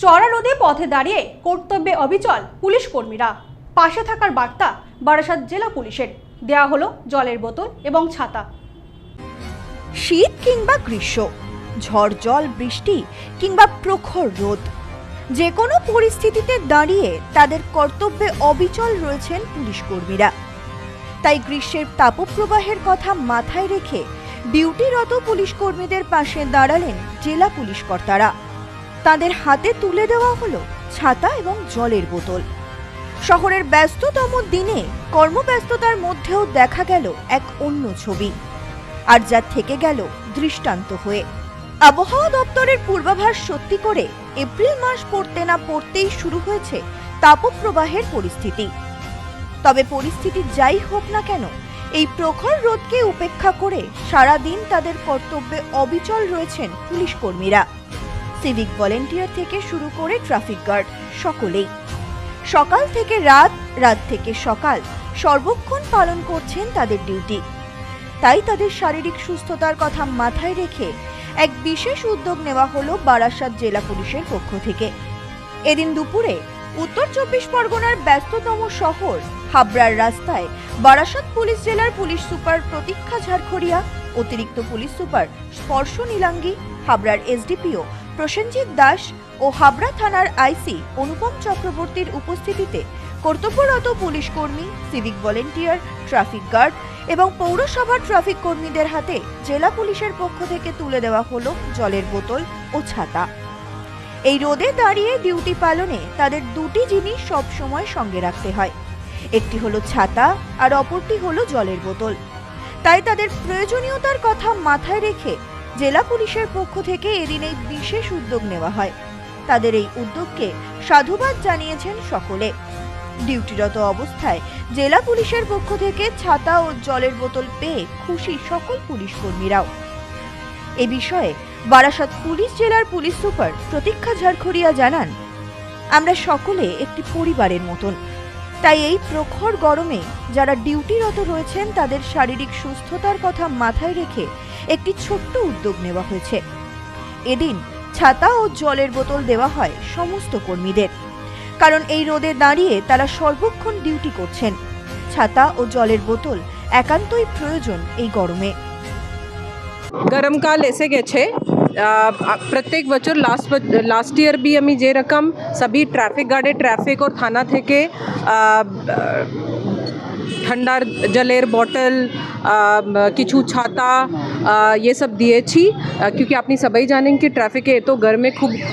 চড়া রোদে পথে দাঁড়িয়ে কর্তব্যে অবিচল পুলিশ কর্মীরা। পাশে থাকার বার্তা বারাসাত জেলা পুলিশের। দেয়া হলো জলের বোতল এবং ছাতা। শীত কিংবা গ্রীষ্ম, ঝড় জল, বৃষ্টি কিংবা প্রখর রোদ, যে কোনো পরিস্থিতিতে দাঁড়িয়ে তাদের কর্তব্যে অবিচল রয়েছেন পুলিশ কর্মীরা। তাই গ্রীষ্মের তাপপ্রবাহের কথা মাথায় রেখে ডিউটিরত পুলিশ কর্মীদের পাশে দাঁড়ালেন জেলা পুলিশ কর্তারা। তাদের হাতে তুলে দেওয়া হলো ছাতা এবং জলের বোতল। শহরের ব্যস্ততম দিনে কর্মব্যস্ততার মধ্যেও দেখা গেল এক অন্য ছবি, আর যা থেকে গেল দৃষ্টান্ত হয়ে। আবহাওয়া দপ্তরের পূর্বাভাস সত্যি করে এপ্রিল মাস পড়তে না পড়তেই শুরু হয়েছে তাপপ্রবাহের পরিস্থিতি। তবে পরিস্থিতি যাই হোক না কেন, এই প্রখর রোদকে উপেক্ষা করে সারা দিন তাদের কর্তব্যে অবিচল রয়েছেন পুলিশ কর্মীরা সিভিক ভলেন্টিয়ার থেকে শুরু করে ট্রাফিক গার্ড, সকলেই। সকাল থেকে রাত রাত থেকে সকাল, সর্বক্ষণ পালন করছেন তাদের ডিউটি। তাই তাদের শারীরিক সুস্থতার কথা মাথায় রেখে এক বিশেষ উদ্যোগ নেওয়া হলো বারাসাত জেলা পুলিশের পক্ষ থেকে। এদিন দুপুরে উত্তর চব্বিশ পরগনার ব্যস্ততম শহর হাবড়ার রাস্তায় বারাসাত পুলিশ জেলার পুলিশ সুপার প্রতীক্ষা ঝাড়খড়িয়া, অতিরিক্ত পুলিশ সুপার স্পর্শ নীলাঙ্গি, হাবড়ার এসডিপিও প্রসেনজিৎ দাস ও হাবড়া থানার আইসি অনুপম চক্রবর্তীর উপস্থিতিতে কর্তব্যরত পুলিশ কর্মী, সিভিক ভলেন্টিয়ার, ট্রাফিক গার্ড এবং পৌরসভার ট্রাফিক কর্মীদের হাতে জেলা পুলিশের পক্ষ থেকে তুলে দেওয়া হলো জলের বোতল ও ছাতা। এই রোদে দাঁড়িয়ে ডিউটি পালনে তাদের দুটি জিনিস সব সময় সঙ্গে রাখতে হয়। একটি হলো ছাতা আর অপরটি হলো জলের বোতল। তাই তাদের প্রয়োজনীয়তার কথা মাথায় রেখে জেলা পুলিশের পক্ষ থেকে এদিন এই বিশেষ উদ্যোগ নেওয়া হয়। তাদের এই উদ্যোগকে সাধুবাদ জানিয়েছেন সকলে। ডিউটিরত অবস্থায় জেলা পুলিশের পক্ষ থেকে ছাতা ও জলের বোতল পেয়ে খুশি সকল পুলিশ কর্মীরাও। এ বিষয়ে বারাসাত পুলিশ জেলার পুলিশ সুপার প্রতীক্ষা ঝাড়খড়িয়া জানান, আমরা সকলে একটি পরিবারের মতন। তাই এই প্রখর গরমে যারা ডিউটিরত রয়েছেন তাদের শারীরিক সুস্থতার কথা মাথায় রেখে একটি ছোট্ট উদ্যোগ নেওয়া হয়েছে। এদিন ছাতা ও জলের বোতল দেওয়া হয় সমস্ত কর্মীদের। কারণ এই রোদে দাঁড়িয়ে তারা সর্বক্ষণ ডিউটি করছেন। ছাতা ও জলের বোতল একান্তই প্রয়োজন এই গরমে। গরমকাল এসে গেছে। প্রত্যেক বছর লাস্ট লাস্ট ইয়ার বি আমি যে রকম, সবই ট্রাফিক গার্ডে ট্রাফিক ও থানা থেকে আহ, ঠান্ডার জলের বটল আহ, কিছু ছাতা আহ, ये सब দিয়েছি আহ, क्योंकि আপনি সবাই জানেন কি ট্রাফিকে এত গরমে খুব আহ,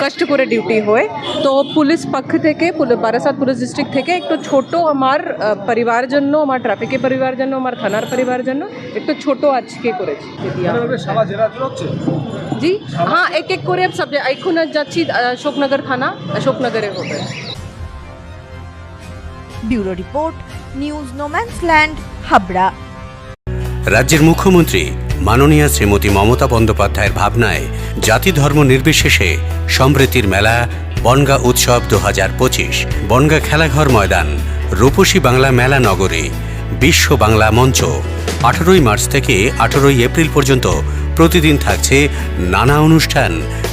কষ্ট করে ডিউটি হয় তো পুলিশ পক্ষ থেকে পুলি- বারাসাত পুলিশ ডিস্ট্রিক্ট থেকে একটু ছোট আমার আহ, পরিবার জন্য আমার ট্রাফিকের পরিবার জন্য আমার থানার পরিবার জন্য একটু ছোট আজকে করেছি দিয়া এভাবে সারা জেলা জুড়ে হচ্ছে জি হ্যাঁ এক এক করে সব এখন যাচ্ছি আহ, অশোকনগর থানা অশোকনগরে হবে bureau report news no man's land Habra রাজ্যের মুখ্যমন্ত্রী মাননীয়া শ্রীমতী মমতা বন্দ্যোপাধ্যায়ের ভাবনায় জাতি ধর্ম নির্বিশেষে সম্প্রীতির মেলা, বনগা উৎসব দু হাজার পঁচিশ, বনগা খেলাঘর ময়দান, রূপসী বাংলা মেলা নগরী, বিশ্ব বাংলা মঞ্চ। আঠারোই মার্চ থেকে আঠারোই এপ্রিল পর্যন্ত প্রতিদিন থাকছে নানা অনুষ্ঠান।